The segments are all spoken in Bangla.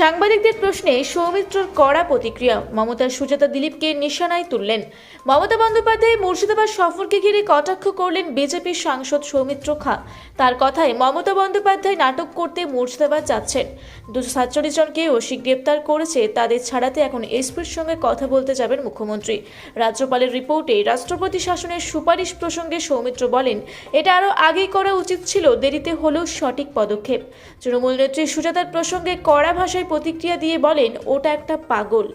সাংবাদিকদের প্রশ্নে সৌমিত্রর কড়া প্রতিক্রিয়া। মমতা, সুজাতা দিলীপকে নিশানায় তুললেন। মমতা বন্দ্যোপাধ্যায় মুর্শিদাবাদ সফরকে ঘিরে কটাক্ষ করলেন বিজেপির সাংসদ সৌমিত্র খা। তার কথায় মমতা বন্দ্যোপাধ্যায় নাটক করতে মুর্শিদাবাদ যাচ্ছেন। দুশো সাতচল্লিশ জনকে ওসি গ্রেপ্তার করেছে, তাদের ছাড়াতে এখন এসপির সঙ্গে কথা বলতে যাবেন মুখ্যমন্ত্রী। রাজ্যপালের রিপোর্টে রাষ্ট্রপতি শাসনের সুপারিশ প্রসঙ্গে সৌমিত্র বলেন, এটা আরও আগেই করা উচিত ছিল, দেরিতে হলেও সঠিক পদক্ষেপ। তৃণমূল নেত্রী সুজাতার প্রসঙ্গে কড়া ভাষায় প্রতিক্রিয়া দিয়ে বলেন, ওটা একটা পাগল।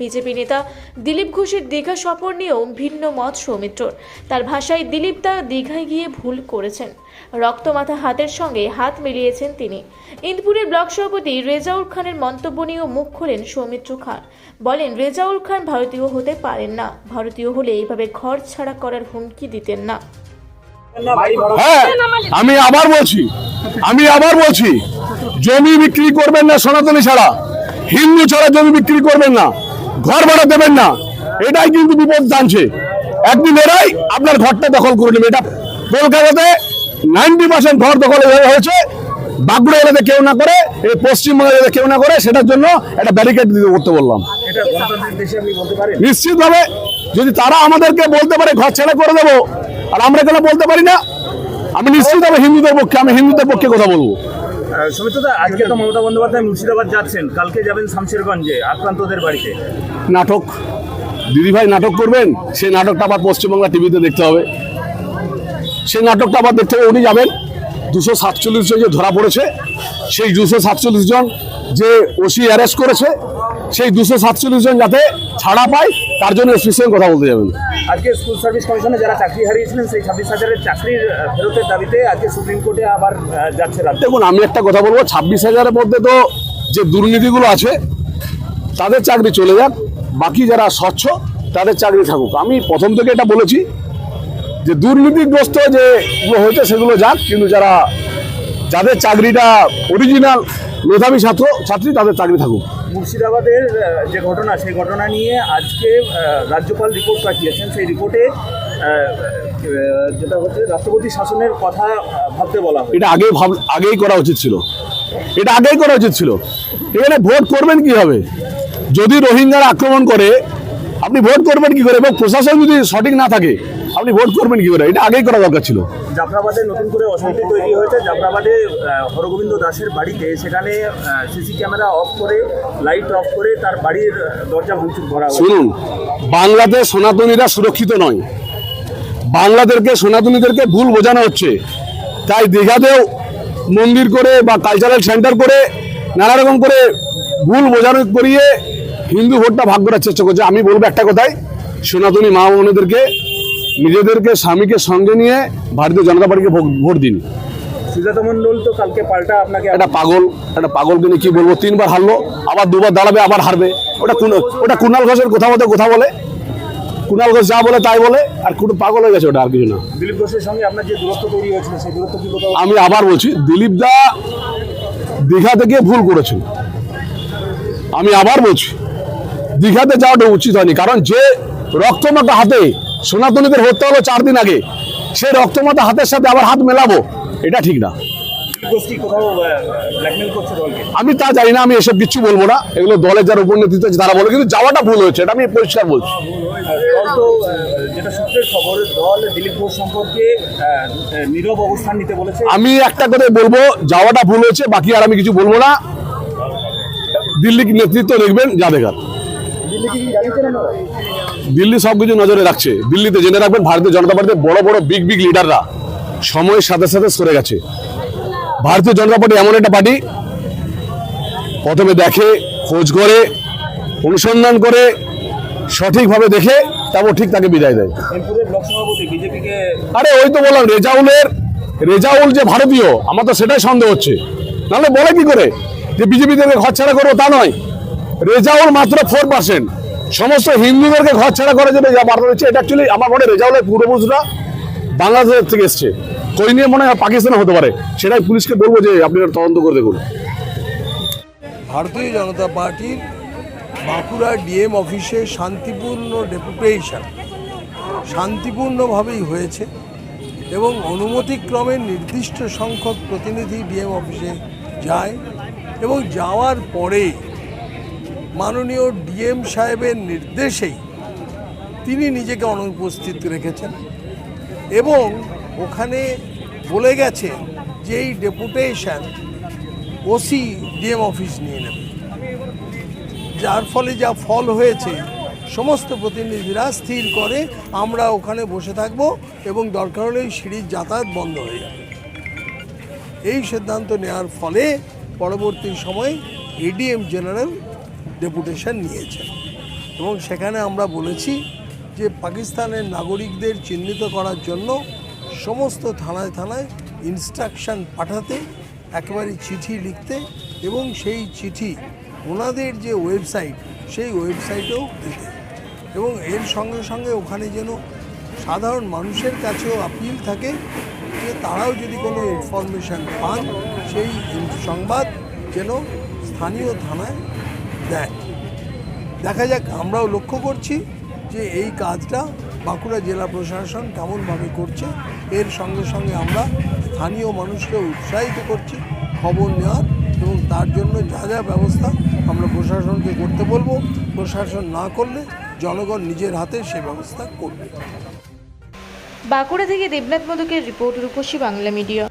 বিজেপি নেতা দিলীপ ঘোষের দীঘা সফর নিয়েও ভিন্ন মত সৌমিত্রর। তার ভাষায় দিলীপ দা দীঘায় গিয়ে ভুল করেছেন। রক্তমাথা হাতের সঙ্গে হাত মিলিয়েছেন তিনি। ইন্দপুরের ব্লক সভাপতি রেজাউল খানের মন্তব্য নিয়েও মুখ খোলেন সৌমিত্র খান। বলেন, রেজাউল খান ভারতীয় হতে পারেন না। ভারতীয় হলে এইভাবে ঘর ছাড়া করার হুমকি দিতেন না। হ্যাঁ আমি আবার বলছি আমি আবার বলছি, জমি বিক্রি করবেন না সনাতনী ছাড়া। হিন্দু ছাড়া জমি বিক্রি করবেন না, ঘর ভাড়া দেবেন না। এটাই কিন্তু বিপদ জানছে। একদিন এরাই আপনার ঘরটা দখল করে নেবে। এটা কলকাতাতে নাইনটি পার্সেন্ট ঘর দখল হয়ে- হয়েছে। বাঁকুড়া এলাকাতে কেউ না করে এই পশ্চিমবঙ্গে এলাকাতে কেউ না করে, সেটার জন্য একটা ব্যারিকেড দিতে করতে বললাম। নিশ্চিতভাবে যদি তারা আমাদেরকে বলতে পারে, ঘর ছেড়ে করে দেবো, আর আমরা কেন বলতে পারি না? আমি নিশ্চিত আমি হিন্দুদের পক্ষে আমি হিন্দুদের পক্ষে কথা বলব। সমিতদা আজকে তো মমতা বন্দ্যোপাধ্যায় মুর্শিদাবাদ যাচ্ছেন কালকে যাবেন শামশেরগঞ্জে আক্রান্তদের বাড়িতে। নাটক। দিদিভাই নাটক করবেন? সেই নাটকটা আবার পশ্চিমবাংলা টিভিতে দেখতে হবে। সেই নাটকটা আবার দেখতে হবে উনি যাবেন। দুশো সাতচল্লিশ জন যে ধরা পড়েছে। সেই দুশো সাতচল্লিশ জন যে ওসি অ্যারেস্ট করেছে সেই দুশো সাতচল্লিশ জন যাতে ছাড়া পায় তার জন্য এসপির সঙ্গে কথা বলতে যাবেন। আজকে স্কুল সার্ভিস কমিশনে যারা চাকরি হারিয়েছিলেন সেই ছাব্বিশ হাজারের চাকরির ফেরতের দাবিতে আজকে সুপ্রিম কোর্টে আবার যাচ্ছে দেখুন আমি একটা কথা বলব ছাব্বিশ হাজারের মধ্যে তো যে দুর্নীতিগুলো আছে তাদের চাকরি চলে যাক বাকি যারা স্বচ্ছ তাদের চাকরি থাকুক। আমি প্রথম থেকে এটা বলেছি যে দুর্নীতিগ্রস্ত যেগুলো হয়েছে সেগুলো যাক কিন্তু যারা যাদের চাকরিটা অরিজিনাল মেধাবী ছাত্র ছাত্রী তাদের চাকরি থাকুক। মুর্শিদাবাদের যে ঘটনা সেই ঘটনা নিয়ে আজকে রাজ্যপাল রিপোর্ট পাঠিয়েছেন। সেই রিপোর্টে যেটা হচ্ছে রাষ্ট্রপতি শাসনের কথা ভাবতে বলা এটা আগেই ভাব আগেই করা উচিত ছিল। এটা আগেই করা উচিত ছিল। এখানে ভোট করবেন কি হবে যদি রোহিঙ্গারা আক্রমণ করে আপনি ভোট করবেন কি করে? এবং প্রশাসন যদি সঠিক না থাকে আপনি ভোট করবেন কি করে? এটা আগেই করা দরকার ছিল। জাফরাবাদে নতুন করে অশান্তি তৈরি হয়েছে। জাফরাবাদে হরগোবিন্দ দাসের বাড়িতে সেখানে সিসি ক্যামেরা অফ করে লাইট অফ করে তার বাড়ির দরজা ভাঙচুর করা শুনুন বাংলাদেশ সনাতনীরা সুরক্ষিত নয়। বাংলাদেশকে সনাতনীদেরকে ভুল বোঝানো হচ্ছে। তাই দীঘাতেও মন্দির করে বা কালচারাল সেন্টার করে নানা রকম করে ভুল বোঝানো করিয়ে হিন্দু ভোটটা ভাগ করার চেষ্টা করছে। আমি বলব একটা কথাই সনাতনী মা বোনেদেরকে নিজেদেরকে স্বামীকে সঙ্গে নিয়ে ভারতীয় জনতা পার্টিকে ভোট- দিন। সুজাতা মণ্ডল তো কালকে পাল্টা আপনাকে একটা পাগল একটা পাগলকে নিয়ে কি বলব? তিনবার হারলো আবার দুবার দাঁড়াবে আবার হারবে। ওটা কুন- ওটা কুণাল ঘোষের কথা মতো কথা বলে। কুণাল ঘোষ যা বলে তাই বলে আর কোনো পাগল হয়ে গেছে ওটা আর কিছু না। দিলীপ ঘোষের সঙ্গে আপনার যে দূরত্ব তৈরি হয়েছিল সেই দূরত্ব কি আমি আবার বলছি দিলীপ দা দীঘা থেকে ভুল করেছেন। আমি আবার বলছি দীঘাতে যাওয়াটা উচিত হয়নি কারণ যে রক্তমাতা হাতে সনাতনীদের হত্যা হলো চার দিন আগে। সেই রক্তমাতা হাতের সাথে আবার হাত মেলাবো এটা ঠিক না। আমি তা জানি না আমি এসব কিছু বলব না। এগুলো দলের যারা উপর নেতৃত্ব আছে তারা বলে কিন্তু যাওয়াটা ভুল হয়েছে এটা আমি পরিষ্কার বলছি। বলেছে। আমি একটা কথাই বলব যাওয়াটা ভুল হয়েছে বাকি আর আমি কিছু বলব না। দিল্লি নেতৃত্ব দেখবেন যা দেখার দিল্লি কি জানিয়েছেন আপনারা? দিল্লি সব কিছু নজরে রাখছে। দিল্লিতে জেনে রাখবেন ভারতীয় জনতা পার্টির বড় বড় বিগ বিগ লিডাররা সময়ের সাথে সাথে সরে গেছে। ভারতীয় জনতা পার্টি এমন একটা পার্টি প্রথমে দেখে খোঁজ করে অনুসন্ধান করে সঠিকভাবে দেখে তারপর ঠিক তাকে বিদায় দেয়। আরে ওই তো বললাম রেজাউলের রেজাউল যে ভারতীয় আমার তো সেটাই সন্দেহ হচ্ছে। নাহলে বলে কি করে? যে বিজেপি থেকে ঘর ছাড়া করব তা নয়। রেজাউল মাত্র ফোর পার্সেন্ট সমস্ত হিন্দুদেরকে ঘর ছাড়া জন্য যা বার্তা দিচ্ছে, এটা অ্যাকচুয়ালি আমার মনে রেজাউলের পূর্বপুরুষরা বাংলাদেশ থেকে এসছে। কই নিয়ে মনে হয় পাকিস্তানে হতে পারে। সেটাই পুলিশকে বলব যে আপনি তদন্ত করে দেখুন। ভারতীয় জনতা পার্টির বাঁকুড়া ডিএম অফিসে শান্তিপূর্ণ ডেপুটেশন, শান্তিপূর্ণভাবেই হয়েছে এবং অনুমতিক্রমে নির্দিষ্ট সংখ্যক প্রতিনিধি ডিএম অফিসে যায় এবং যাওয়ার পরে মাননীয় ডিএম সাহেবের নির্দেশেই তিনি নিজেকে অনুপস্থিত রেখেছেন এবং ওখানে বলে গেছে যে এই ডেপুটেশন ওসি ডিএম অফিস নিয়ে নেবে। যার ফলে যা ফল হয়েছে, সমস্ত প্রতিনিধিরা স্থির করে আমরা ওখানে বসে থাকব এবং দরকার হলে সিঁড়ির যাতায়াত বন্ধ হয়ে যাবে। এই সিদ্ধান্ত নেওয়ার ফলে পরবর্তী সময় এডিএম জেনারেল ডেপুটেশন নিয়েছেন। এবং সেখানে আমরা বলেছি যে পাকিস্তানের নাগরিকদের চিহ্নিত করার জন্য সমস্ত থানায় থানায় ইনস্ট্রাকশন পাঠাতে, একেবারে চিঠি লিখতে এবং সেই চিঠি ওনাদের যে ওয়েবসাইট সেই ওয়েবসাইটেও দিতে। এবং এর সঙ্গে সঙ্গে ওখানে যেন সাধারণ মানুষের কাছেও আপিল থাকে যে তারাও যদি কোনো ইনফরমেশন পান, সেই সংবাদ যেন স্থানীয় থানায় দেয় দেখা যাক, আমরাও লক্ষ্য করছি যে এই কাজটা বাঁকুড়া জেলা প্রশাসন কেমনভাবে করছে। এর সঙ্গে সঙ্গে আমরা স্থানীয় মানুষকে উৎসাহিত করছি, খবর নেওয়ার এবং তার জন্য যা যা ব্যবস্থা আমরা প্রশাসনকে করতে বলব, প্রশাসন না করলে জনগণ নিজের হাতে সে ব্যবস্থা করবে। বাঁকুড়া থেকে দেবনাথ মধুকের রিপোর্ট রূপসী বাংলা মিডিয়া।